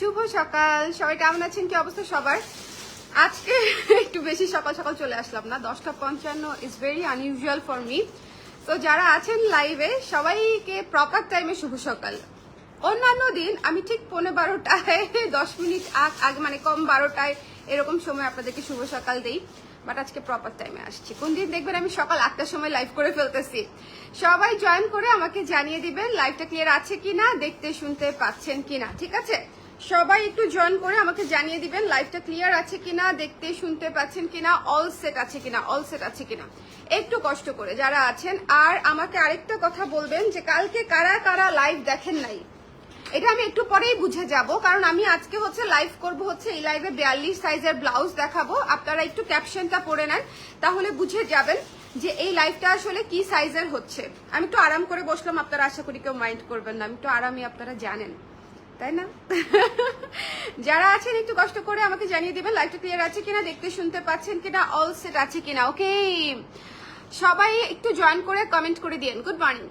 শুভ সকাল। সবাই কেমন আছেন? কি অবস্থা সবার? আজকে একটু বেশি সকাল সকাল চলে আসলাম না। দশটা পঞ্চান্ন is very unusual for me তো যারা আছেন লাইভে সবাইকে প্রপার টাইমে শুভ সকাল। অন্যান্য দিন আমি ঠিক পনেরো বারোটায়, দশ মিনিট আগ আগে মানে কম বারোটায় এরকম সময় আপনাদেরকে শুভ সকাল দিই। বাট আজকে প্রপার টাইমে আসছি। কোন দিন দেখবেন আমি সকাল আটটার সময় লাইভ করে ফেলতেছি। সবাই জয়েন করে আমাকে জানিয়ে দিবেন লাইভটা ক্লিয়ার আছে কিনা, দেখতে শুনতে পাচ্ছেন কিনা, ঠিক আছে? সবাই একটু জয়েন করে আমাকে জানিয়ে দিবেন লাইভটা ক্লিয়ার আছে কিনা, দেখতে, শুনতে পাচ্ছেন কিনা অল সেট আছে কিনা অল সেট আছে কিনা। একটু কষ্ট করে যারা আছেন, আর আমাকে আরেকটা কথা বলবেন যে কালকে কারা কারা লাইভ দেখেন নাই? এটা আমি একটু পরেই বুঝে যাব, কারণ আমি আজকে হচ্ছে লাইভ করব হচ্ছে এই লাইভে বিয়াল্লিশ সাইজের ব্লাউজ দেখাবো। আপনারা একটু ক্যাপশনটা পড়ে নেন, তাহলে বুঝে যাবেন যে এই লাইভটা আসলে কি সাইজের হচ্ছে। আমি একটু আরাম করে বসলাম, আপনারা আশা করি কেউ মাইন্ড করবেন না, আমি একটু আরামই আপনারা জানেন। তাই না? যারা আছেন, একটু কষ্ট করে আমাকে জানিয়ে দিবেন লাইভটা ক্লিয়ার আছে কিনা, দেখতে শুনতে পাচ্ছেন কিনা অল সেট আছে কিনা ওকে সবাই একটু জয়েন করে কমেন্ট করে দিন গুড মর্নিং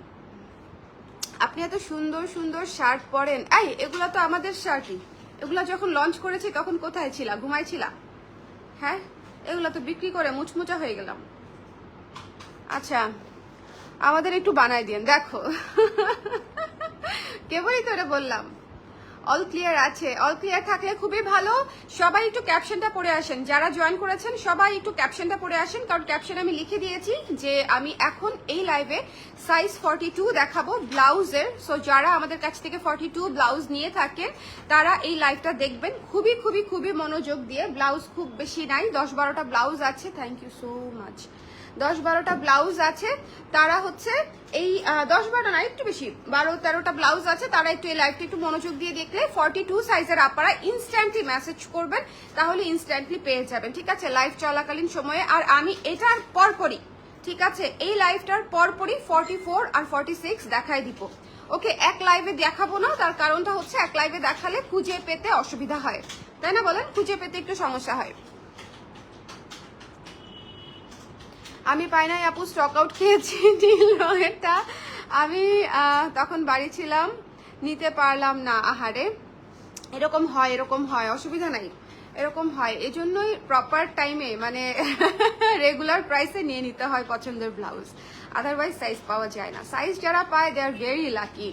আপনি এত সুন্দর সুন্দর শার্ট পরেন। এই, এগুলো তো আমাদের শার্টই এগুলো যখন লঞ্চ করেছি, তখন কোথায় ছিলা? ঘুমাইছিলা হ্যাঁ? এগুলো তো বিক্রি করে মুচমুচা হয়ে গেলাম। আচ্ছা আমাদের একটু বানাই দিন দেখো। কেবলই তো এটা বললাম। অল ক্লিয়ার আছে। অল ক্লিয়ার থাকলে খুবই ভালো। সবাই একটু ক্যাপশনটা পড়ে আসেন। যারা জয়েন করেছেন, সবাই একটু ক্যাপশনটা পড়ে আসেন। কারণ ক্যাপশন আমি লিখে দিয়েছি যে আমি এখন এই লাইভে সাইজ ফর্টি টু দেখাবো ব্লাউজের। সো যারা আমাদের কাছ থেকে ফর্টি টু ব্লাউজ নিয়ে থাকেন, তারা এই লাইভটা দেখবেন। খুবই খুবই খুবই মনোযোগ দিয়ে। ব্লাউজ খুব বেশি নাই। দশ বারোটা ব্লাউজ আছে। থ্যাংক ইউ সো মাচ দশ বারোটা ব্লাউজ আছে, তারা হচ্ছে এই দশ বারোটা না, একটু বেশি, বারো তেরোটা ব্লাউজ আছে, তারা একটু এই লাইভটা একটু মনোযোগ দিয়ে দেখলে ফর্টি টু সাইজের আপনারা ইনস্ট্যান্টলি মেসেজ করবেন, তাহলে ইনস্ট্যান্টলি পেয়ে যাবেন, ঠিক আছে? লাইভ চলাকালীন সময়ে, আর আমি এটার পরপরই, ঠিক আছে? এই লাইভটার পরপরই ফর্টি ফোর আর ফর্টি সিক্স দেখাই দিব। ওকে, এক লাইভে দেখাবো না, তার কারণটা হচ্ছে এক লাইভে দেখালে খুঁজে পেতে অসুবিধা হয়। তাই না বলেন? খুঁজে পেতে একটু সমস্যা হয়। আমি পাই নাই আপু স্টক আউট খেয়েছি নীল রঙেরটা। আমি তখন বাড়ি ছিলাম, নিতে পারলাম না আহারে। এরকম হয় এরকম হয়, অসুবিধা নাই। এরকম হয়, এজন্যই প্রপার টাইমে মানে রেগুলার প্রাইসে নিয়ে নিতে হয় পছন্দের ব্লাউজ আদারওয়াইজ সাইজ পাওয়া যায় না। সাইজ যারা পায় দে আর ভেরি লাকি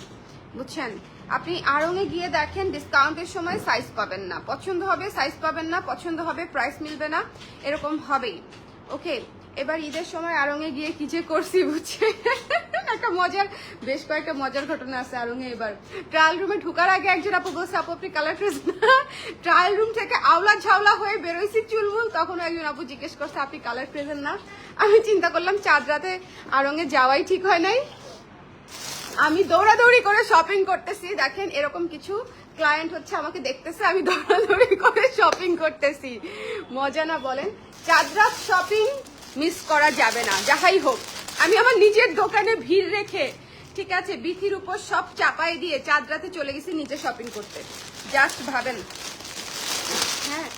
বুঝছেন? আপনি আড়ঙে গিয়ে দেখেন ডিসকাউন্টের সময় সাইজ পাবেন না। পছন্দ হবে সাইজ পাবেন না, পছন্দ হবে প্রাইস মিলবে না। এরকম হবেই। ওকে এবার ঈদের সময় আড়ঙে গিয়ে কি যে করছি বুঝছে? একটা মজার, বেশ কয়েকটা মজার ঘটনা আছে আড়ঙে এবার। ট্রায়াল রুমে ঢুকার আগে একজন আপু বলছে, আপু, আপনি কালার ড্রেস না? ট্রায়াল রুম থেকে আওলা ঝাওলা হয়ে বেরোইছি চুলমুল। তখন একজন আপু জিজ্ঞেস করছে, আপনি কালার প্রেজেন্ট না? আমি চিন্তা করলাম, চাঁদ রাতে আড়ঙে যাওয়াই ঠিক হয় নাই। আমি দৌড়াদৌড়ি করে শপিং করতেছি। দেখেন, এরকম কিছু ক্লায়েন্ট হচ্ছে, আমাকে দেখতেছে, আমি দৌড়াদৌড়ি করে শপিং করতেছি। মজা না বলেন। চাঁদরাত শপিং মিস করা যাবে না। যাহাই হোক, আমি আমার নিজের দোকানে ভিড় রেখে, ঠিক আছে, বিথির উপর সব চাপাই দিয়ে চাঁদরাতে চলে গেছি নিজে শপিং করতে। জাস্ট ভাবেন। হ্যাঁ।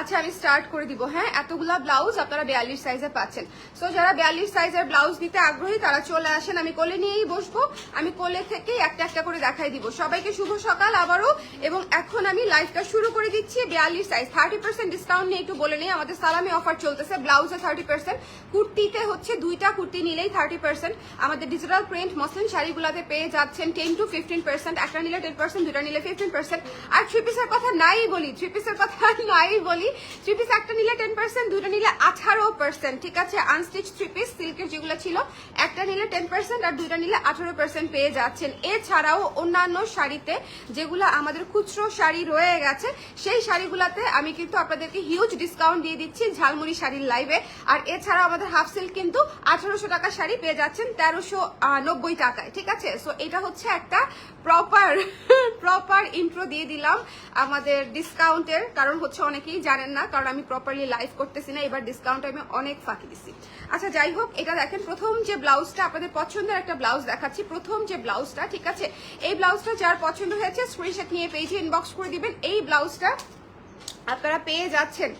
আচ্ছা আমি স্টার্ট করে দিব। হ্যাঁ এতগুলা ব্লাউজ আপনারা বিয়াল্লিশ সাইজে পাচ্ছেন। সো যারা বিয়াল্লিশ সাইজের ব্লাউজ নিতে আগ্রহী, তারা চলে আসেন। আমি কোলে নিয়েই বসবো। আমি কোলে থেকে একটা একটা করে দেখাই দিব। সবাইকে শুভ সকাল আবারও। এবং এখন আমি লাইভটা শুরু করে দিচ্ছি বিয়াল্লিশ সাইজ থার্টি পার্সেন্ট ডিসকাউন্ট নিয়ে একটু বলে নিই। আমাদের সালামি অফার চলতেছে ব্লাউজে থার্টি পার্সেন্ট কুর্তিতে হচ্ছে দুইটা কুর্তি নিলেই থার্টি পার্সেন্ট আমাদের ডিজিটাল প্রিন্ট মসলিন শাড়িগুলোতে পেয়ে যাচ্ছেন টেন টু ফিফটিন পার্সেন্ট একটা নিলে টেন পার্সেন্ট দুটা নিলে ফিফটিন পার্সেন্ট আর থ্রি পিসের কথা নাই বলি। থ্রি পিসের কথা নাই বলি। থ্রি পিস একটা নিলে টেন পার্সেন্ট দুটা নিলে আঠারো পার্সেন্ট ঠিক আছে? আনস্টিচ থ্রি পিস সিল্কের যেগুলো ছিল, একটা নিলে টেন পার্সেন্ট আর দুইটা নিলে আঠারো পার্সেন্ট পেয়ে যাচ্ছেন। এছাড়াও অন্যান্য শাড়িতে যেগুলো আমাদের খুচরো শাড়ি রয়ে গেছে, সেই শাড়িগুলোতে আমি কিন্তু আপনাদেরকে হিউজ ডিসকাউন্ট দিয়ে দিচ্ছি ঝালমুড়ি শাড়ির লাইভে আর এছাড়াও আমাদের হাফ সিল্ক কিন্তু আঠারোশো টাকা শাড়ি পেয়ে যাচ্ছেন তেরোশো নব্বই টাকায়, ঠিক আছে? সো এটা হচ্ছে একটা প্রপার প্রপার ইন্ট্রো দিয়ে দিলাম আমাদের ডিসকাউন্টের কারণ হচ্ছে অনেকেই জানেন না, কারণ আমি প্রপারলি লাইভ করতেছি না, এবার ডিসকাউন্ট আমি অনেক ফাঁকি দিচ্ছি আচ্ছা যাই হোক, এটা দেখেন, প্রথম যে ব্লাউজটা আপনাদের পছন্দের একটা ব্লাউজ দেখাচ্ছি। প্রথম যে ব্লাউজটা ঠিক আছে? এই ব্লাউজটা যার পছন্দ হয়েছে স্ক্রিনশট নিয়ে পেজে ইনবক্স করে দিবেন। এই ব্লাউজটা আপনারা পেয়ে যাচ্ছেন।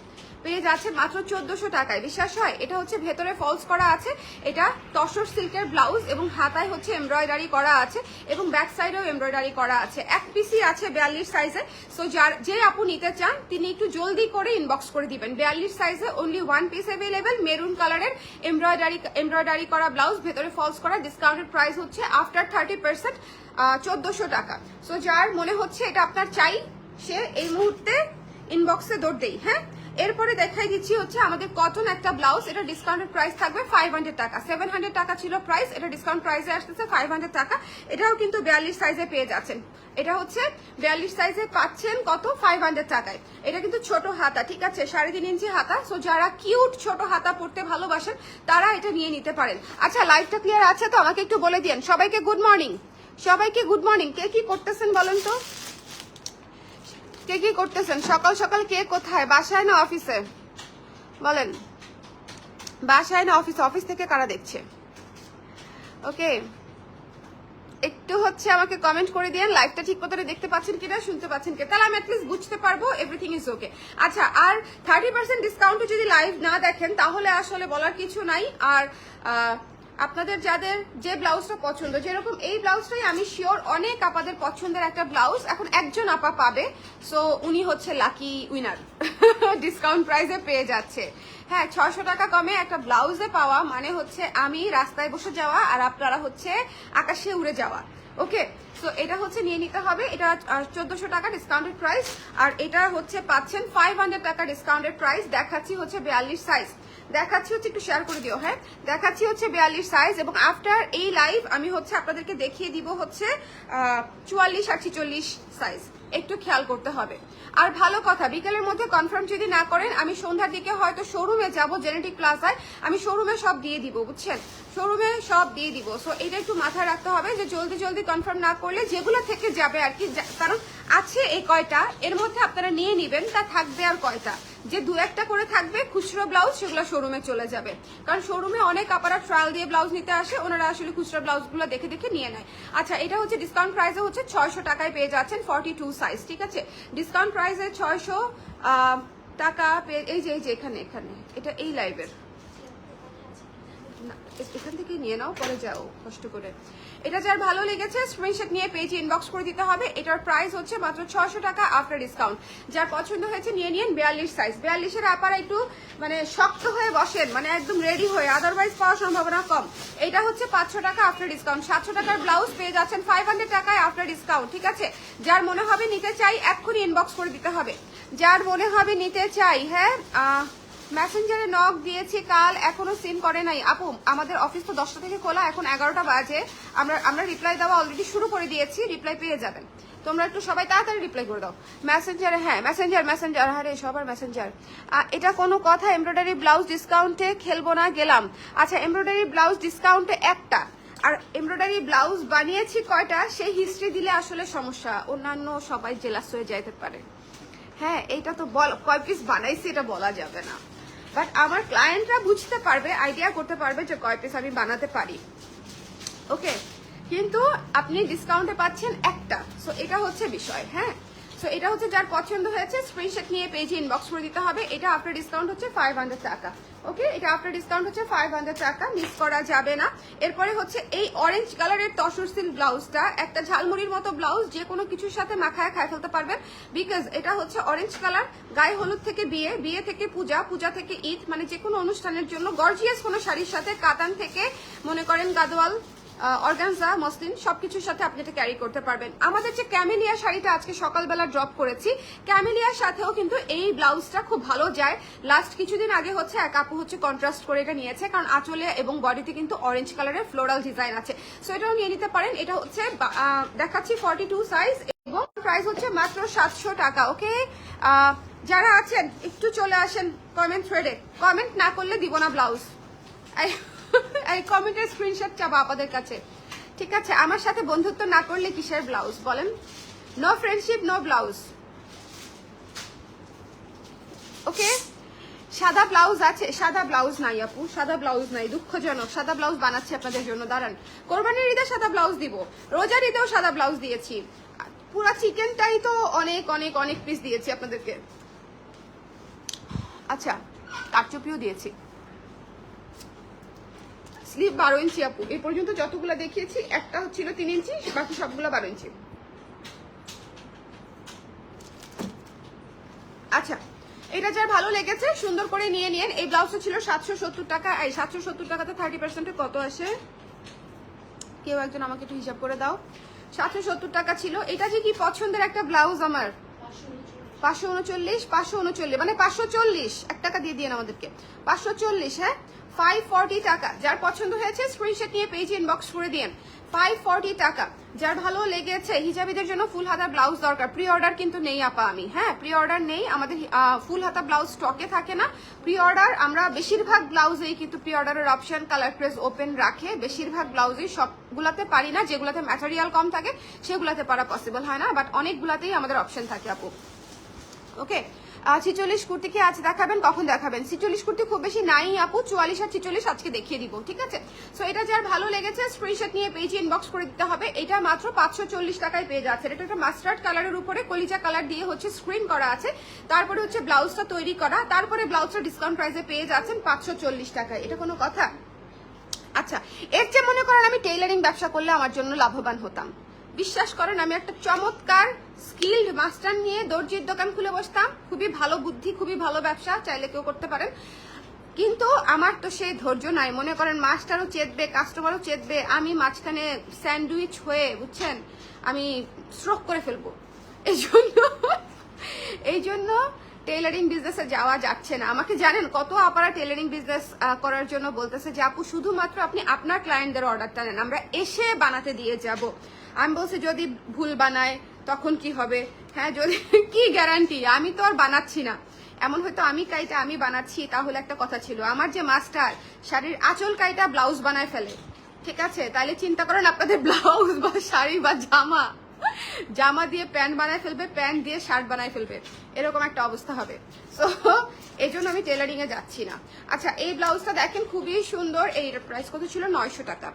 পেয়ে যাচ্ছে মাত্র চোদ্দশো টাকায়। বিশ্বাস হয়? এটা হচ্ছে ভেতরে ফলস করা আছে, এটা তসর সিল্কের ব্লাউজ এবং হাতায় হচ্ছে এমব্রয়ডারি করা আছে এবং ব্যাক সাইডেও এমব্রয়ডারি করা আছে। এক পিসই আছে বিয়াল্লিশ সাইজে সো যার, যে আপু নিতে চান, তিনি একটু জলদি করে ইনবক্স করে দিবেন। বিয়াল্লিশ সাইজে only one piece available maroon কালারের এমব্রয়ডারি এমব্রয়ডারি করা ব্লাউজ ভেতরে ফলস করা ডিসকাউন্টেড প্রাইস হচ্ছে আফটার থার্টি পার্সেন্ট চোদ্দশো টাকা। সো যার মনে হচ্ছে এটা আপনার চাই, সে এই মুহূর্তে ইনবক্সে দৌড় দেই হ্যাঁ? এরপরে দেখাই দিচ্ছি হচ্ছে আমাদের কটন একটা ব্লাউজ এটা ডিসকাউন্টেড প্রাইস থাকবে ফাইভ টাকা। সেভেন টাকা ছিল প্রাইস এটা ডিসকাউন্ট প্রাইসে আসতেছে ফাইভ টাকা। এটাও কিন্তু বিয়াল্লিশ সাইজে পেয়ে যাচ্ছেন। এটা হচ্ছে বিয়াল্লিশ সাইজে পাচ্ছেন কত? ফাইভ টাকায়। এটা কিন্তু ছোট হাতা, ঠিক আছে? সাড়ে তিন ইঞ্চি হাতা। সো যারা কিউট ছোট হাতা পড়তে ভালোবাসেন, তারা এটা নিয়ে নিতে পারেন। আচ্ছা লাইফটা ক্লিয়ার আছে? তো আমাকে একটু বলে দিন সবাইকে গুড মর্নিং সবাইকে গুড মর্নিং কে কি করতেছেন বলেন তো? কে কি করতেছেন? সকাল সকাল কে কোথায়? বাসায় না অফিসে? বলেন। বাসায় না অফিস? অফিস থেকে কারা দেখছে? ওকে। একটু হচ্ছে আমাকে কমেন্ট করে দিয়েন লাইভটা ঠিক মতো দেখতে পাচ্ছেন কিনা, শুনতে পাচ্ছেন কি তাহলে আমি অ্যাটলিস্ট বুঝতে পারব এভরিথিং ইজ ওকে আচ্ছা আর থার্টি পার্সেন্ট ডিসকাউন্টে যদি লাইভ না দেখেন, তাহলে আসলে বলার কিছু নাই। আর আপনাদের যাদের যে ব্লাউজটা পছন্দ, যেরকম এই ব্লাউজটাই আমি শিওর অনেক আপাদের পছন্দের একটা ব্লাউজ। এখন একজন আপা পাবে সো উনি হচ্ছে লাকি উইনার ডিসকাউন্ট প্রাইসে পেয়ে যাচ্ছে। হ্যাঁ ছশো টাকা কমে একটা ব্লাউজে পাওয়া মানে হচ্ছে আমি রাস্তায় বসে যাওয়া আর আপনারা হচ্ছে আকাশে উড়ে যাওয়া। ওকে সো এটা হচ্ছে নিয়ে নিতে হবে। এটা চোদ্দশো টাকা ডিসকাউন্টেড প্রাইস আর এটা হচ্ছে পাচ্ছেন ফাইভ হান্ড্রেড টাকা ডিসকাউন্টেড প্রাইস দেখাচ্ছি হচ্ছে বিয়াল্লিশ সাইজ দেখাচ্ছি হচ্ছে, একটু শেয়ার করে দিও হ্যাঁ? দেখাচ্ছি হচ্ছে বিয়াল্লিশ সাইজ এবং আফটার এই লাইভ আমি হচ্ছে আপনাদেরকে দেখিয়ে দিব হচ্ছে চুয়াল্লিশ আর ছিচল্লিশ সাইজ একটু খেয়াল করতে হবে। আর ভালো কথা, বিকেলের মধ্যে কনফার্ম যদি না করেন, আমি সন্ধ্যার দিকে হয়তো শোরুমে যাব জেনেটিক প্লাজায় আমি শোরুমে সব দিয়ে দিব, বুঝছেন? শোরুমে সব দিয়ে দিব। সো এটা একটু মাথায় রাখতে হবে যে জলদি জলদি কনফার্ম না করলে যেগুলো থেকে যাবে আর কি কারণ আছে এই কয়টা, এর মধ্যে আপনারা নিয়ে নিবেন, তা থাকবে আর কয়টা? যে দু একটা করে থাকবে, খুচরো ব্লাউজ সেগুলো শোরুমে চলে যাবে। কারণ শোরুমে অনেক আপারা ট্রায়াল দিয়ে ব্লাউজ নিতে আসে, ওনারা আসলে খুচরা ব্লাউজগুলো দেখে দেখে নিয়ে নেয়। আচ্ছা এটা হচ্ছে ডিসকাউন্ট প্রাইসে হচ্ছে ছয়শো টাকায় পেয়ে যাচ্ছেন ফর্টি টু সাইজ ঠিক আছে? ডিসকাউন্ট প্রাইসে ছয়শো টাকা এই যে এই যে, এখানে এখানে। এটা এই লাইভের এখান থেকে নিয়ে নাও, পরে যাও, কষ্ট করে। এটা যার ভালো লেগেছে স্ক্রিনশট নিয়ে পেজে ইনবক্স করে দিতে হবে। এটার প্রাইস হচ্ছে মাত্র ছশো টাকা আফটার ডিসকাউন্ট যার পছন্দ হয়েছে নিয়ে নিন বিয়াল্লিশ সাইজ বিয়াল্লিশের আপারা একটু মানে শক্ত হয়ে বসেন মানে একদম রেডি হয়ে আদারওয়াইজ পাওয়ার সম্ভাবনা কম। এটা হচ্ছে পাঁচশো টাকা আফটার ডিসকাউন্ট সাতশো টাকার ব্লাউজ পেয়ে যাচ্ছেন ফাইভ হান্ড্রেড টাকায় আফটার ডিসকাউন্ট ঠিক আছে? যার মনে হবে নিতে চাই, এক্ষুনি ইনবক্স করে দিতে হবে। যার মনে হবে নিতে চাই হ্যাঁ মেসেঞ্জারে নক দিয়েছি, কাল এখনও সিন করে নাই। আপু, আমাদের অফিস তো দশটা থেকে খোলা, এখন এগারোটা বাজে। আমরা আমরা রিপ্লাই দেওয়া অলরেডি শুরু করে দিয়েছি রিপ্লাই পেয়ে যাবেন। তোমরা একটু সবাই তাড়াতাড়ি রিপ্লাই করে দাও। মেসেঞ্জারে হ্যাঁ মেসেঞ্জার মেসেঞ্জার আরে সবার মেসেঞ্জার এটা কোনো কথা এমব্রয়ডারি ব্লাউজ ডিসকাউন্টে খেলব না, গেলাম। আচ্ছা এমব্রয়ডারি ব্লাউজ ডিসকাউন্টে একটা। আর এমব্রয়ডারি ব্লাউজ বানিয়েছি কয়টা, সেই হিস্ট্রি দিলে আসলে সমস্যা। অন্যান্য সবাই জেলাস হয়ে যাইতে পারে। হ্যাঁ এইটা তো বল, কয় পিস বানাইছি, এটা বলা যাবে না। বাট আমার ক্লায়েন্টরা বুঝতে পারবে আইডিয়া করতে পারবে যে কয় পিস আমি বানাতে পারি। ওকে কিন্তু আপনি ডিসকাউন্টে পাচ্ছেন একটা। সো এটা হচ্ছে বিষয় হ্যাঁ? সো এটা হচ্ছে যার পছন্দ হয়েছে। স্ক্রিনশট নিয়ে পেজে ইনবক্স করে দিতে হবে। এটা আপনার ডিসকাউন্ট হচ্ছে ফাইভ হান্ড্রেড টাকা। ওকে এটা আপনার ডিসকাউন্ট হচ্ছে ফাইভ হান্ড্রেড টাকা। মিস করা যাবে না। এরপরে হচ্ছে এই অরেঞ্জ কালারের তসর সিল্ক ব্লাউজটা একটা ঝালমুড়ির মতো ব্লাউজ যে কোনো কিছুর সাথে মাখায় খায় ফেলতে পারবেন। বিকজ এটা হচ্ছে অরেঞ্জ কালার গায়ে হলুদ থেকে বিয়ে বিয়ে থেকে পূজা পূজা থেকে ঈদ মানে যে কোনো অনুষ্ঠানের জন্য গর্জিয়াস কোনো শাড়ির সাথে কাতান থেকে, মনে করেন গাদোয়াল অর্গানজা, মসলিন, সবকিছুর সাথে আপনি এটা ক্যারি করতে পারবেন। আমাদের যে ক্যামেলিয়া শাড়িটা আজকে সকালবেলা ড্রপ করেছি, ক্যামেলিয়ার সাথেও কিন্তু এই ব্লাউজটা খুব ভালো যায়। লাস্ট কিছুদিন আগে হচ্ছে এক আপু হচ্ছে কন্ট্রাস্ট করে এটা নিয়েছে, কারণ আঁচলে এবং বডিতে কিন্তু অরেঞ্জ কালারের ফ্লোরাল ডিজাইন আছে। সো এটাও নিয়ে নিতে পারেন। এটা হচ্ছে দেখাচ্ছি ফর্টি টু সাইজ এবং প্রাইস হচ্ছে মাত্র সাতশো টাকা ওকে যারা আছেন, একটু চলে আসেন কমেন্ট থ্রেডে কমেন্ট না করলে দিব না ব্লাউজ এই কমেন্টের স্ক্রিনশট চাবো আপনাদের কাছে। ঠিক আছে, আমার সাথে বন্ধুত্ব না করলে কিসের ব্লাউজ বলেন। No friendship no blouse okay সাদা ব্লাউজ আছে, সাদা ব্লাউজ নাই আপু, সাদা ব্লাউজ নাই, দুঃখজনক। সাদা ব্লাউজ বানাচ্ছি আপনাদের জন্য, দাঁড়ান। কোরবানির ঈদে সাদা ব্লাউজ দিব, রোজার ঈদেও সাদা ব্লাউজ দিয়েছি। পুরা চিকেনটাই তো অনেক অনেক অনেক পিস দিয়েছি আপনাদেরকে। আচ্ছা কারচুপিও দিয়েছি। স্লিভ বারো ইঞ্চি আপু। এই পর্যন্ত যতগুলো দেখিয়েছি, একটা হচ্ছিল তিন ইঞ্চি বাকি সবগুলো বারো ইঞ্চি আচ্ছা এটা যার ভালো লেগেছে, সুন্দর করে নিয়ে নিন এই ব্লাউজটা ছিল সাতশো সত্তর টাকা, এই সাতশো সত্তর টাকাতে থার্টি পার্সেন্টে কত আসে? কেউ একজন আমাকে একটু হিসাব করে দাও। সাতশো সত্তর টাকা ছিল। এটা যে কি পছন্দের একটা ব্লাউজ আমার? পাঁচশো উনচল্লিশ পাঁচশো উনচল্লিশ মানে পাঁচশো চল্লিশ, এক টাকা দিয়ে দিন আমাদেরকে। পাঁচশো চল্লিশ হ্যাঁ? ফাইভ ফর্টি টাকা। যার পছন্দ হয়েছে স্ক্রিনশট নিয়ে পেজ ইনবক্স করে দিন ফাইভ ফর্টি টাকা। যার ভালো লেগেছে, হিজাবিদের জন্য ফুল হাতা ব্লাউজ দরকার। প্রি অর্ডার কিন্তু নেই আপা আমি। হ্যাঁ প্রি অর্ডার নেই। আমাদের ফুল হাতা ব্লাউজ স্টকে থাকে না। প্রি অর্ডার আমরা বেশিরভাগ ব্লাউজেই কিন্তু প্রি অর্ডারের অপশন কালার প্রেস ওপেন রাখে। বেশিরভাগ ব্লাউজেই সবগুলাতে পারি না। যেগুলাতে ম্যাটেরিয়াল কম থাকে, সেগুলাতে পারা পসিবল হয় না। বাট অনেকগুলাতেই আমাদের অপশন থাকে আপু। ওকে ছিচল্লিশ কুর্তি কি আজ দেখাবেন? কখন দেখাবেন? ছিচল্লিশ কুর্তি খুব বেশি নাই আপু। চুয়াল্লিশ আর ছিচল্লিশ আজকে দেখিয়ে দিব, ঠিক আছে? সো এটা যার ভালো লেগেছে স্ক্রিনশট নিয়ে পেজে ইনবক্স করে দিতে হবে। এটা মাত্র পাঁচশো চল্লিশ টাকায় পেয়ে যাচ্ছে এটা একটা মাস্টার্ড কালারের উপরে, কলিজা কালার দিয়ে হচ্ছে স্ক্রিন করা আছে। তারপরে হচ্ছে ব্লাউজটা তৈরি করা। তারপরে ব্লাউজটা ডিসকাউন্ট প্রাইসে পেয়ে যাচ্ছেন পাঁচশো চল্লিশ টাকায়। এটা কোনো কথা? আচ্ছা এর চেয়ে মনে করেন আমি টেইলারিং ব্যবসা করলে আমার জন্য লাভবান হতাম। বিশ্বাস করেন, আমি একটা চমৎকার স্কিল্ড মাস্টার নিয়ে দর্জির দোকান খুলে বসতাম। খুবই ভালো বুদ্ধি, খুবই ভালো ব্যবসা, চাইলে কেউ করতে পারেন। কিন্তু আমার তো সেই ধৈর্য নাই। মনে করেন মাস্টারও চেতবে কাস্টমারও চেতবে, আমি মাঝখানে স্যান্ডউইচ হয়ে, বুঝছেন, আমি স্ট্রোক করে ফেলব। এই জন্য এই জন্য টেইলারিং বিজনেসে যাওয়া যাচ্ছে না। আমাকে জানেন কত আপারা টেইলারিং বিজনেস করার জন্য বলতেছে যে, আপু, শুধুমাত্র আপনি আপনার ক্লায়েন্টদের অর্ডারটা নেন। আমরা এসে বানাতে দিয়ে যাব। আমি বলছি, যদি ভুল বানায়, তখন কি হবে? হ্যাঁ যদি কি গ্যারান্টি আমি তো আর বানাচ্ছি না। এমন হয়তো আমি কাইটা আমি বানাচ্ছি, তাহলে একটা কথা ছিল। আমার যে মাস্টার, শাড়ির আঁচল কাইটা ব্লাউজ বানায় ফেলে। ঠিক আছে? তাহলে চিন্তা করেন আপনাদের ব্লাউজ বা শাড়ি বা জামা। জামা দিয়ে প্যান্ট বানায় ফেলবে, প্যান্ট দিয়ে শার্ট বানায় ফেলবে। এরকম একটা অবস্থা হবে। সো এই জন্য আমি টেলারিং এ যাচ্ছি না। আচ্ছা এই ব্লাউজটা দেখেন খুবই সুন্দর। এই প্রাইস কত ছিল? নয়শো টাকা।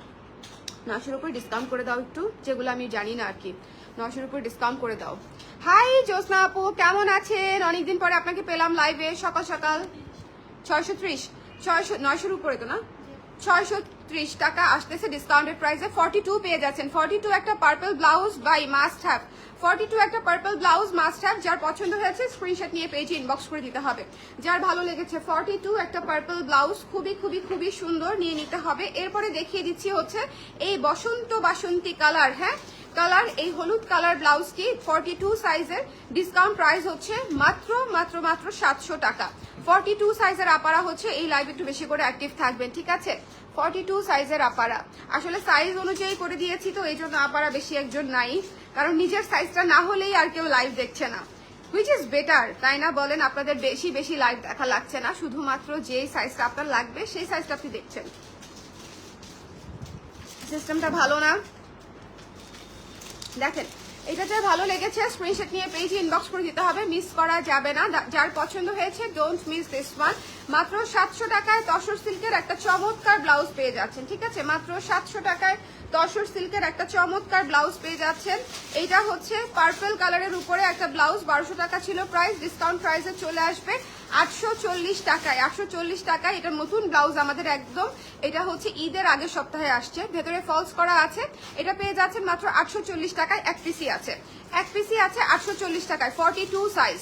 নয়শোর উপর ডিসকাউন্ট করে দাও একটু, যেগুলো আমি জানি না আর কি। নশোর উপর ডিসকাউন্ট করে দাও। হাই জ্যোৎস্না আপু, কেমন আছেন? অনেকদিন পরে আপনাকে পেলাম লাইভে সকাল সকাল। ছয়শো ত্রিশ, ছয়শো নশোর উপরে তো না? ছয়শো ত্রিশ টাকা আসতেছে ডিসকাউন্টেড প্রাইসে ফর্টি টু পেয়ে যাচ্ছেন। ফর্টি টু একটা purple blouse buy must have forty two একটা পার্পল ব্লাউজ মাস্ট হ্যাভ যার পছন্দ হয়েছে স্ক্রিনশট নিয়ে পেজে ইনবক্স করে দিতে হবে। যার ভালো লেগেছে ফর্টি টু একটা পার্পল ব্লাউজ খুবই খুবই খুবই সুন্দর নিয়ে নিতে হবে। এরপরে দেখিয়ে দিচ্ছি হচ্ছে এই বসন্ত বাসন্তী কালার হ্যাঁ? কালার এই হলুদ কালার ব্লাউজটি ফর্টি টু সাইজের ডিসকাউন্ট প্রাইস হচ্ছে মাত্র মাত্র মাত্র সাতশো টাকা। ফর্টি টু সাইজের আপারা হচ্ছে, এই লাইভ একটু বেশি করে অ্যাক্টিভ থাকবেন, ঠিক আছে? ফর্টি টু সাইজের আপারা। আসলে সাইজ অনুযায়ী করে দিয়েছি তো, এই জন্য আপারা বেশি একজন নাই। কারণ নিজের সাইজটা না হলেই আর কেউ লাইভ দেখছে না। হুইচ ইজ বেটার তাই না বলেন? আপনাদের বেশি বেশি লাইভ দেখা লাগছে না। শুধুমাত্র যেই সাইজটা আপনার লাগবে, সেই সাইজটা আপনি দেখছেন। সিস্টেমটা ভালো না? দেখেন এটা যার ভালো লেগেছে। স্ক্রিনশট নিয়ে পেজে ইনবক্স করে দিতে হবে। মিস করা যাবে না। যার পছন্দ হয়েছে ডোন্ট মিস দিস ওয়ান মাত্র সাতশো টাকায় তসর সিল্কের একটা চমৎকার ব্লাউজ পেয়ে যাচ্ছেন, ঠিক আছে? মাত্র সাতশো টাকায় তসর সিল্কের একটা চমৎকার ব্লাউজ পেয়ে যাচ্ছেন। এইটা হচ্ছে পার্পল কালারের উপরে একটা ব্লাউজ, বারোশো টাকা ছিল প্রাইস ডিসকাউন্ট প্রাইসে চলে আসবে। আটশো চল্লিশ টাকায়, আটশো চল্লিশ টাকায় এটা নতুন ব্লাউজ আমাদের একদম। এটা হচ্ছে ঈদের আগের সপ্তাহে আসছে, ভেতরে ফলস করা আছে। এটা পেয়ে যাচ্ছেন মাত্র আটশো চল্লিশ টাকায়, এক পিসি আছে। এক পিসি আছে আটশো চল্লিশ টাকায় forty size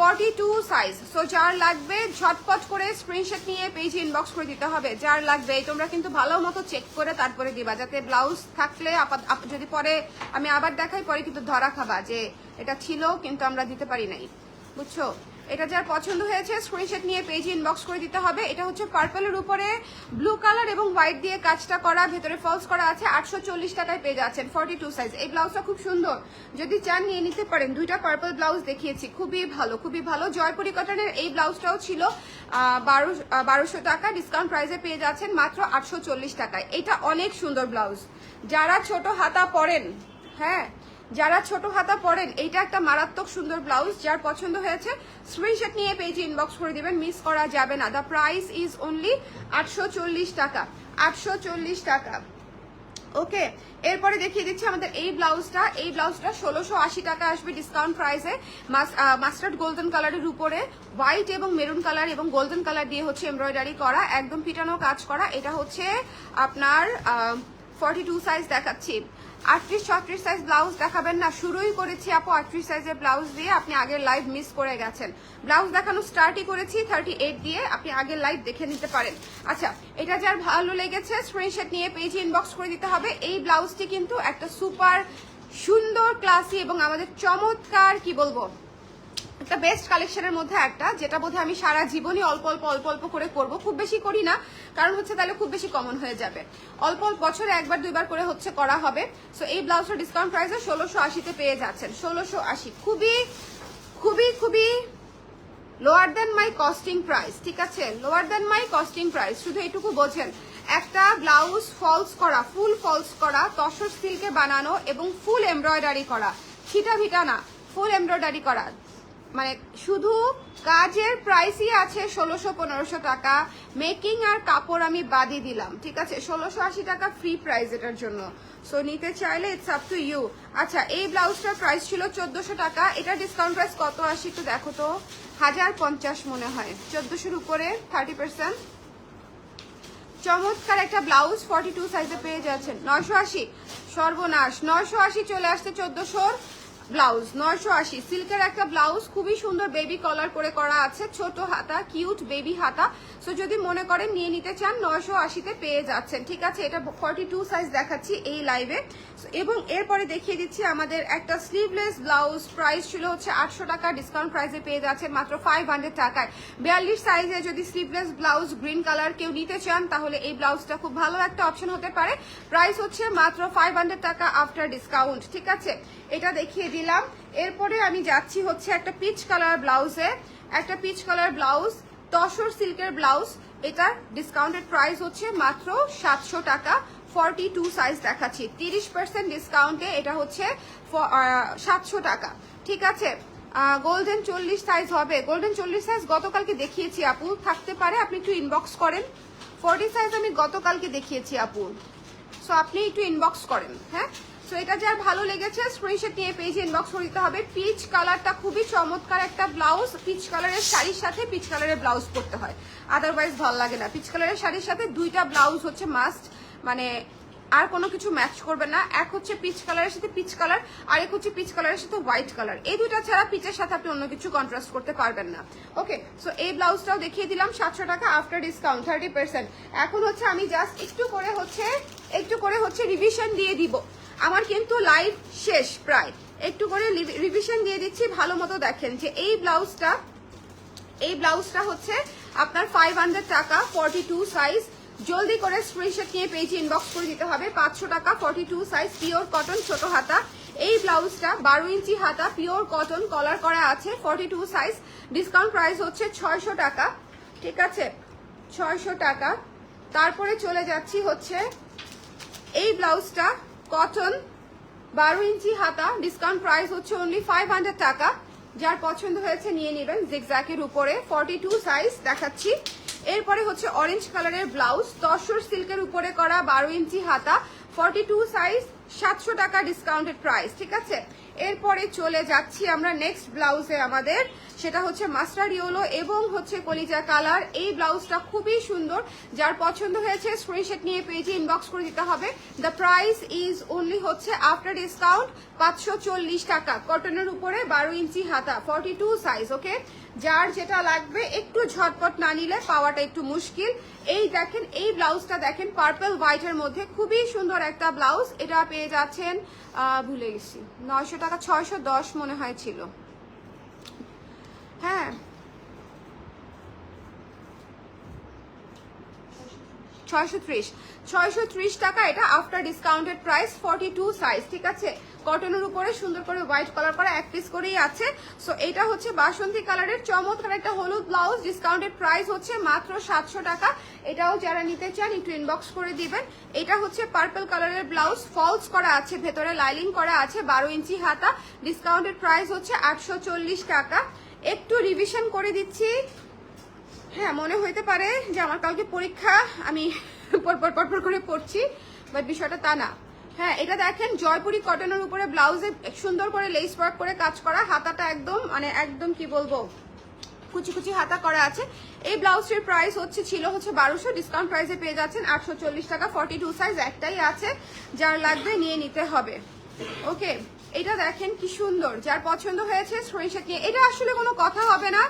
forty two size so যার লাগবে, ঝটপট করে স্ক্রিনশট নিয়ে পেজ ইনবক্স করে দিতে হবে। যার লাগবে, তোমরা কিন্তু ভালো মতো চেক করে তারপরে দিবা, যাতে ব্লাউজ থাকলে যদি পরে আমি আবার দেখাই, পরে কিন্তু ধরা খাবা যে এটা ছিল, কিন্তু আমরা দিতে পারি নাই। বুঝছ? এটা যার পছন্দ হয়েছে স্ক্রিনশট নিয়ে পেজ ইনবক্স করে দিতে হবে। এটা হচ্ছে পার্পলের উপরে ব্লু কালার এবং হোয়াইট দিয়ে কাজটা করা, ভেতরে ফলস করা আছে, আটশো চল্লিশ টাকায় পেয়ে যাচ্ছেন ফর্টি টু সাইজ এই ব্লাউজটা খুব সুন্দর। যদি চান নিয়ে নিতে পারেন, দুইটা পার্পল ব্লাউজ দেখিয়েছি, খুবই ভালো খুবই ভালো। জয়পুরি কটনের এই ব্লাউজটাও ছিল বারো বারোশো টাকা ডিসকাউন্ট প্রাইসে পেয়ে যাচ্ছেন মাত্র আটশো চল্লিশ টাকায়। এটা অনেক সুন্দর ব্লাউজ যারা ছোট হাতা পরেন হ্যাঁ যারা ছোট হাতা পরেন, এইটা একটা মারাত্মক সুন্দর ব্লাউজ, যার পছন্দ হয়েছে স্ক্রিনশট নিয়ে পেজে ইনবক্স করে দিবেন মিস করা যাবে না। দ্য প্রাইস ইজ অনলি আটশো চল্লিশ টাকা, আটশো চল্লিশ টাকা। ওকে এরপরে দেখিয়ে দিচ্ছি আমাদের এই ব্লাউজটা। এই ব্লাউজটা ষোলোশো আশি টাকা আসবে ডিসকাউন্ট প্রাইসে মাস্টার্ড গোল্ডেন কালারের উপরে হোয়াইট এবং মেরুন কালার এবং গোল্ডেন কালার দিয়ে হচ্ছে এমব্রয়ডারি করা, একদম পিটানো কাজ করা। এটা হচ্ছে আপনার ফর্টি টু সাইজ দেখাচ্ছি। আটত্রিশ, ছত্রিশ সাইজ ব্লাউজ দেখাবেন না। শুরুই করেছি আপু আটত্রিশ সাইজের ব্লাউজ দিয়ে। আপনি আগের লাইভ মিস করে গেছেন। ব্লাউজ দেখানো স্টার্টই করেছি থার্টি এইট দিয়ে। আপনি আগের লাইভ দেখে নিতে পারেন। আচ্ছা এটা যার ভালো লেগেছে স্ক্রিনশট নিয়ে পেজে ইনবক্স করে দিতে হবে। এই ব্লাউজটি কিন্তু একটা সুপার সুন্দর ক্লাসি এবং আমাদের চমৎকার, কি বলব? একটা বেস্ট কালেকশনের মধ্যে একটা, যেটা বোধহয় আমি সারা জীবনই অল্প অল্প অল্প অল্প করে করব। খুব বেশি করি না, কারণ হচ্ছে তাহলে খুব বেশি কমন হয়ে যাবে। অল্প অল্প বছরে একবার, দুইবার করে হচ্ছে করা হবে। সো এই ব্লাউজটা ডিসকাউন্ট প্রাইসে ষোলোশো আশিতে পেয়ে যাচ্ছেন। ষোলোশো আশি। খুবই খুবই খুবই lower than my costing price ঠিক আছে? Lower than my costing price শুধু এটুকু বোঝেন। একটা ব্লাউজ ফলস করা ফুল ফলস করা, তসর সিল্কে বানানো এবং ফুল এমব্রয়ডারি করা। ছিটা ভিটা না ফুল এমব্রয়ডারি করা। মানে শুধু কাজের প্রাইসই আছে ষোলোশো, পনেরোশো টাকা। মেকিং আর কাপড় আমি বাদই দিলাম, ঠিক আছে? ষোলোশো আশি টাকা ফ্রি প্রাইস এটার জন্য। সো নিতে চাইলে ইটস আপ টু ইউ আচ্ছা এই ব্লাউজটার প্রাইস ছিল চোদ্দশো টাকা। এটা ডিসকাউন্ট প্রাইস কত আসি একটু দেখো তো? হাজার পঞ্চাশ মনে হয়। চোদ্দশোর উপরে থার্টি পার্সেন্ট চমৎকার একটা ব্লাউজ ফর্টি টু সাইজে পেয়ে যাচ্ছেন। নয়শো আশি, সর্বনাশ। নয়শো আশি চলে আসছে চোদ্দশোর। ব্লাউজ, নয়শো আশি। সিল্কের একটা ব্লাউজ, খুবই সুন্দর বেবি কলার করে করা আছে, ছোট হাতা কিউট বেবি হাতা। সো যদি মনে করেন নিয়ে নিতে চান, নয়শো আশিতে পেয়ে যাচ্ছেন। ঠিক আছে, এটা ফর্টি টু সাইজ দেখাচ্ছি এই লাইভে এবং এরপরে দেখিয়ে দিচ্ছি আমাদের একটা স্লিভলেস ব্লাউজ প্রাইস ছিল হচ্ছে আটশো টাকা। ডিসকাউন্ট প্রাইসে পেয়ে যাচ্ছেন মাত্র ফাইভ হান্ড্রেড টাকায়। বিয়াল্লিশ সাইজে যদি স্লিভলেস ব্লাউজ গ্রিন কালার কেউ নিতে চান, তাহলে এই ব্লাউজটা খুব ভালো একটা অপশন হতে পারে। প্রাইস হচ্ছে মাত্র ফাইভ হান্ড্রেড টাকা আফটার ডিসকাউন্ট ঠিক আছে, এটা দেখিয়ে দিলাম। এরপরে আমি যাচ্ছি হচ্ছে একটা পিচ কালার ব্লাউজে একটা পিচ কালার ব্লাউজ তসর সিল্কের ব্লাউজ। এটার ডিসকাউন্টেড প্রাইস হচ্ছে মাত্র সাতশো টাকা। ফর্টি টু সাইজ দেখাচ্ছি। তিরিশ পার্সেন্ট ডিসকাউন্টে এটা হচ্ছে সাতশো টাকা। ঠিক আছে? গোল্ডেন চল্লিশ সাইজ হবে। গোল্ডেন চল্লিশ সাইজ গতকালকে দেখিয়েছি আপু। থাকতে পারে, আপনি একটু ইনবক্স করেন। ফর্টি সাইজ আমি গতকালকে দেখিয়েছি আপু। সো আপনি একটু ইনবক্স করেন হ্যাঁ? সো এটা যার ভালো লেগেছে স্ক্রিনশট নিয়ে পেজে ইনবক্স করে দিতে হবে। পিচ কালারটা খুবই চমৎকার একটা ব্লাউজ পিচ কালারের শাড়ির সাথে পিচ কালারের ব্লাউজ পরতে হয়। আদারওয়াইজ ভালো লাগে না। পিচ কালারের শাড়ির সাথে দুইটা ব্লাউজ হচ্ছে মাস্ট মানে আর কোনো কিছু ম্যাচ করবে না। এক হচ্ছে পিচ কালারের সাথে পিচ কালার আর এক হচ্ছে পিচ কালারের সাথে হোয়াইট কালার এই দুইটা ছাড়া পিচের সাথে আপনি অন্য কিছু কন্ট্রাস্ট করতে পারবেন না। ওকে সো এই ব্লাউজটাও দেখিয়ে দিলাম, সাতশো টাকা আফটার ডিসকাউন্ট থার্টি পার্সেন্ট এখন হচ্ছে আমি জাস্ট একটু করে হচ্ছে, একটু করে হচ্ছে রিভিশন দিয়ে দিব। আমার কিন্তু লাইভ শেষ প্রায়। একটু করে রিভিশন দিয়ে দিচ্ছি, ভালো মতো দেখেন যে এই ব্লাউজটা এই ব্লাউজটা হচ্ছে আপনার ফাইভ হান্ড্রেড টাকা ফর্টি টু সাইজ জলদি করে স্ক্রিনশট নিয়ে পেজে ইনবক্স করে দিতে হবে। পাঁচশো টাকা forty two size pure cotton ছোট হাতা। এই ব্লাউজটা বারো ইঞ্চি হাতা পিওর কটন কলার করা আছে forty two size discount price হচ্ছে ছয়শো টাকা, ঠিক আছে? ছয়শো টাকা। তারপরে চলে যাচ্ছি হচ্ছে এই ব্লাউজটা কটন বারো ইঞ্চি হাতা ডিসকাউন্ট প্রাইস হচ্ছে অনলি ফাইভ হান্ড্রেড টাকা। যার পছন্দ হয়েছে নিয়ে নেবেন জিগজ্যাকের উপরে ফর্টি টু সাইজ দেখাচ্ছি। এরপরে হচ্ছে অরেঞ্জ কালারের ব্লাউজ তসর সিল্কের উপরে করা বারো ইঞ্চি হাতা ফর্টি টু সাইজ সাতশো টাকা ডিসকাউন্টেড প্রাইস ঠিক আছে? এরপরে চলে যাচ্ছি আমরা নেক্সট ব্লাউজে আমাদের। সেটা হচ্ছে মাস্টার ইয়োলো এবং হচ্ছে কলিজা কালার। এই ব্লাউজটা খুবই সুন্দর। যার পছন্দ হয়েছে স্ক্রিনশট নিয়ে পেজে ইনবক্স করে দিতে হবে। দ্য প্রাইস ইজ ওনলি হচ্ছে আফটার ডিসকাউন্ট পাঁচশো চল্লিশ টাকা। কটনের উপরে বারো ইঞ্চি হাতা ফর্টি টু সাইজ ওকে যার যেটা লাগবে, একটু ঝটপট না নিলে পাওয়াটা একটু মুশকিল। এই দেখেন, এই ব্লাউজটা দেখেন পার্পল হোয়াইটের মধ্যে খুবই সুন্দর একটা ব্লাউজ। এটা পেয়ে যাচ্ছেন ভুলে গেছি, নয়শো টাকা, ছয়শো দশ মনে হয় ছিল। হ্যাঁ। ছয়শো ত্রিশ। ছয়শো ত্রিশ টাকা এটা after discounted price forty two size ঠিক আছে? কটনের উপরে সুন্দর করে হোয়াইট কালার করা এক পিস করেই আছে। সো এটা হচ্ছে বাসন্তী কালারের চমৎকার একটা হলুদ ব্লাউজ ডিসকাউন্টেড প্রাইস হচ্ছে মাত্র সাতশো টাকা। এটাও যারা নিতে চান, একটু ইনবক্স করে দিবেন। এটা হচ্ছে পার্পল কালারের ব্লাউজ ফলস করা আছে, ভেতরে লাইলিং করা আছে, বারো ইঞ্চি হাতা। ডিসকাউন্টেড প্রাইস হচ্ছে আটশো চল্লিশ টাকা। একটু রিভিশন করে দিচ্ছি। হ্যাঁ মনে হইতে পারে যে আমার কালকে পরীক্ষা, আমি পরপর পরপর করে পড়ছি। বাট বিষয়টা তা না। হ্যাঁ এটা দেখেন, জয়পুরি কটনের উপরে ব্লাউজে সুন্দর করে লেস ওয়ার্ক করে কাজ করা, হাতাটা একদম মানে একদম কি বলব, কুচি কুচি হাতা করা আছে। এই ব্লাউজটির প্রাইস হচ্ছে, ছিল হচ্ছে বারোশো ডিসকাউন্ট প্রাইসে পেয়ে যাচ্ছেন আটশো চল্লিশ টাকা ফর্টি সাইজ একটাই আছে, যার লাগবে নিয়ে নিতে হবে। ওকে এটা দেখেন কি সুন্দর। যার পছন্দ হয়েছে স্ক্রিনশট নিয়ে। এটা আসলে কোনো কথা হবে না।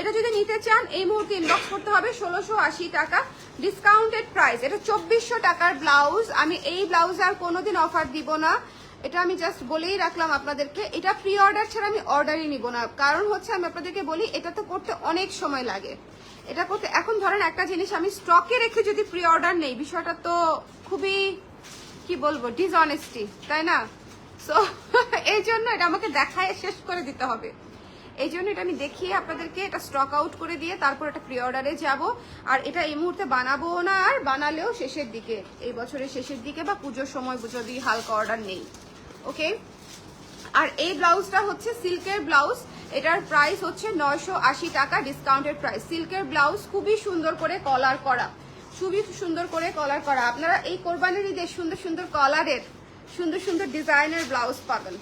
এটা যদি নিতে চান, এই মুহূর্তে ইনবক্স করতে হবে ষোলোশো আশি টাকা ডিসকাউন্টেড প্রাইস এটা চব্বিশশো টাকার ব্লাউজ আমি এই ব্লাউজ আর কোনোদিন অফার দিব না। এটা আমি জাস্ট বলেই রাখলাম আপনাদেরকে। এটা প্রি অর্ডার ছাড়া আমি অর্ডারই নিব না। কারণ হচ্ছে আমি আপনাদেরকে বলি, এটা তো করতে অনেক সময় লাগে। এটা করতে এখন ধরেন একটা জিনিস আমি স্টকে রেখে যদি প্রি অর্ডার নেই, বিষয়টা তো খুবই, কি বলব ডিসঅনেস্টি তাই না? সো এই জন্য এটা আমাকে দেখায় শেষ করে দিতে হবে। এই জন্য এটা আমি দেখিয়ে আপনাদেরকে এটা স্টক আউট করে দিয়ে তারপর এটা প্রি অর্ডারে যাব। আর এটা এই মুহূর্তে বানাবো না, আর বানালেও শেষের দিকে, এই বছরের শেষের দিকে বা পুজোর সময় যদি হালকা অর্ডার নেই। ওকে আর এই ব্লাউজটা হচ্ছে সিল্কের ব্লাউজ। এটার প্রাইস হচ্ছে নয়শো আশি টাকা ডিসকাউন্টেড প্রাইস সিল্কের ব্লাউজ খুবই সুন্দর করে কলার করা। খুবই সুন্দর করে কলার করা। আপনারা এই কোরবানির ঈদে সুন্দর সুন্দর কলারের সুন্দর সুন্দর ডিজাইনের ব্লাউজ পাবেন।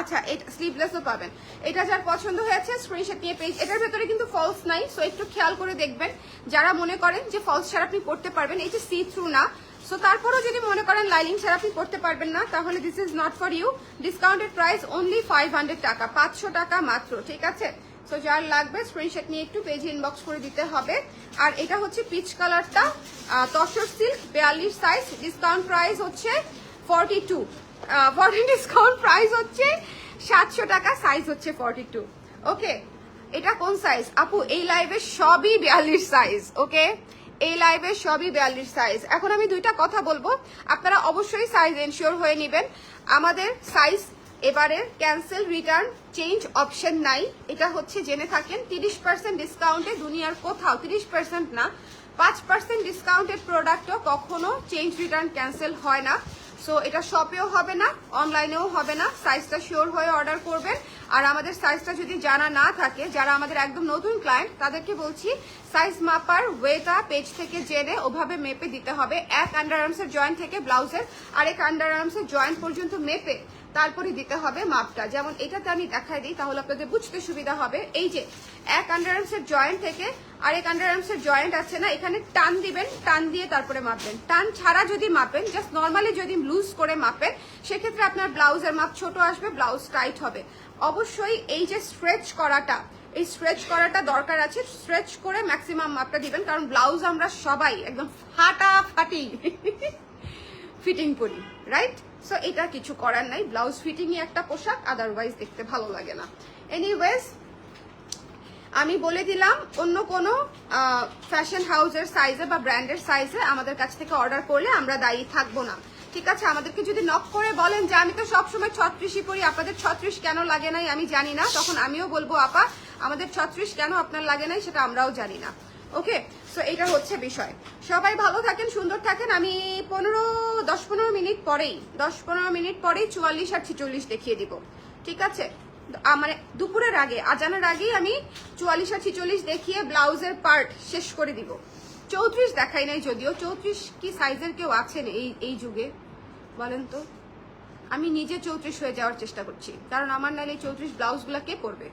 আচ্ছা এটা স্লিভলেসও পাবেন। এটা যার পছন্দ হয়েছে স্ক্রিনশট নিয়ে পেজ এটার ভেতরে কিন্তু ফলস নাই সো একটু খেয়াল করে দেখবেন। যারা মনে করেন যে ফলস ছাড়া আপনি পড়তে পারবেন, এই যে সি থ্রু না সো তারপরেও যদি মনে করেন লাইনিং ছাড়া আপনি করতে পারবেন না, তাহলে this is not for you discounted price only five hundred টাকা, পাঁচশো টাকা মাত্র, ঠিক আছে? সো যার লাগবে স্ক্রিনশট নিয়ে একটু পেজে ইনবক্স করে দিতে হবে। আর এটা হচ্ছে পিচ কালারটা তসর সিল্ক বিয়াল্লিশ সাইজ ডিসকাউন্ট প্রাইস হচ্ছে forty two forty discount price হচ্ছে সাতশো টাকা সাইজ হচ্ছে ফর্টি টু ওকে এটা কোন সাইজ আপু, এই লাইভে সবই বিয়াল্লিশ সাইজ ওকে এই লাইভে সবই বিয়াল্লিশ সাইজ এখন আমি দুইটা কথা বলব। আপনারা অবশ্যই সাইজ এনশিওর হয়ে নেবেন। আমাদের সাইজ এবারে ক্যান্সেল রিটার্ন চেঞ্জ অপশন নাই। এটা হচ্ছে জেনে থাকেন, তিরিশ পার্সেন্ট ডিসকাউন্টে দুনিয়ার কোথাও, তিরিশ পার্সেন্ট না, পাঁচ পার্সেন্ট ডিসকাউন্টেড প্রোডাক্টও কখনো চেঞ্জ রিটার্ন ক্যান্সেল হয় না। সো এটা শপেও হবে না অনলাইনেও হবে না। সাইজটা শিওর হয়ে অর্ডার করবেন। আর আমাদের সাইজটা যদি জানা না থাকে, যারা আমাদের একদম নতুন ক্লায়েন্ট তাদেরকে বলছি সাইজ মাপার ওয়েটা পেজ থেকে জেনে ওভাবে মেপে দিতে হবে। এক আন্ডার আর্মসের জয়েন্ট থেকে ব্লাউজের আরেক আন্ডার আর্মসের জয়েন্ট পর্যন্ত মেপে তারপরে দিতে হবে মাপটা। যেমন এটাতে আমি দেখাই দিই, তাহলে আপনাদের বুঝতে সুবিধা হবে। এই যে, এক আন্ডারআর্মসের জয়েন্ট থেকে আর আরেক আন্ডারআর্মসের জয়েন্ট আছে না, এখানে টান দিবেন, টান দিয়ে তারপরে মাপবেন। টান ছাড়া যদি মাপেন জাস্ট নর্মালি যদি লুজ করে মাপেন, সেক্ষেত্রে আপনার ব্লাউজের মাপ ছোট আসবে ব্লাউজ টাইট হবে। অবশ্যই এই যে স্ট্রেচ করাটা, এই স্ট্রেচ করাটা দরকার আছে। স্ট্রেচ করে ম্যাক্সিমাম মাপটা দিবেন, কারণ ব্লাউজ আমরা সবাই একদম ফাটাফাটি ফিটিং করি রাইট সো এটা কিছু করার নাই। ব্লাউজ ফিটিংই একটা পোশাক আদারওয়াইজ দেখতে ভালো লাগে না। এনিওয়েজ আমি বলে দিলাম, অন্য কোনো ফ্যাশন হাউসের সাইজে বা ব্র্যান্ডের সাইজে আমাদের কাছ থেকে অর্ডার করলে আমরা দায়ী থাকব না। ঠিক আছে? আমাদেরকে যদি নক করে বলেন যে, আমি তো সবসময় ছত্রিশই পরি, আপনাদের ছত্রিশ কেন লাগে নাই? আমি জানি না। তখন আমিও বলব, আপা, আমাদের ছত্রিশ কেন আপনার লাগে নাই, সেটা আমরাও জানি না। ওকে সো এটা হচ্ছে বিষয়। সবাই ভালো থাকেন, সুন্দর থাকেন। আমি পনেরো, দশ পনেরো মিনিট পরেই, দশ পনেরো মিনিট পরেই চুয়াল্লিশ আর ছিচল্লিশ দেখিয়ে দিব। ঠিক আছে? মানে দুপুরের আগে, আজানের আগেই আমি চুয়াল্লিশ আর ছিচল্লিশ দেখিয়ে ব্লাউজের পার্ট শেষ করে দিব। চৌত্রিশ দেখাই নাই যদিও। চৌত্রিশ কি সাইজের কেউ আছেন এই এই যুগে? বলেন তো। আমি নিজে চৌত্রিশ হয়ে যাওয়ার চেষ্টা করছি। কারণ আমার নাইলে এই চৌত্রিশ ব্লাউজগুলো কে করবে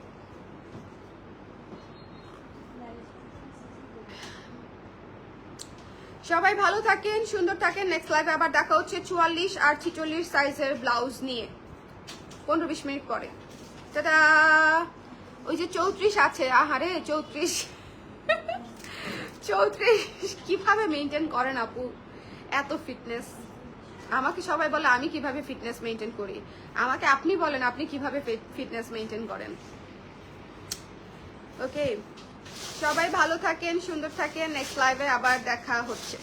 সবাই ভালো থাকেন, সুন্দর থাকেন। নেক্সট লাইভে আবার দেখা হচ্ছে চুয়াল্লিশ আর ছিচল্লিশ সাইজের ব্লাউজ নিয়ে। পনেরো বিশ মিনিট পরে। দাদা ওই যে চৌত্রিশ আছে, আহারে, চৌত্রিশ। চৌত্রিশ, কীভাবে মেনটেন করেন আপু? এত ফিটনেস আমাকে সবাই বলে, আমি কীভাবে ফিটনেস মেনটেন করি? আমাকে আপনি বলেন, আপনি কীভাবে ফিটনেস মেনটেন করেন? ওকে সবাই ভালো থাকেন সুন্দর থাকেন। নেক্সট লাইভে আবার দেখা হচ্ছে।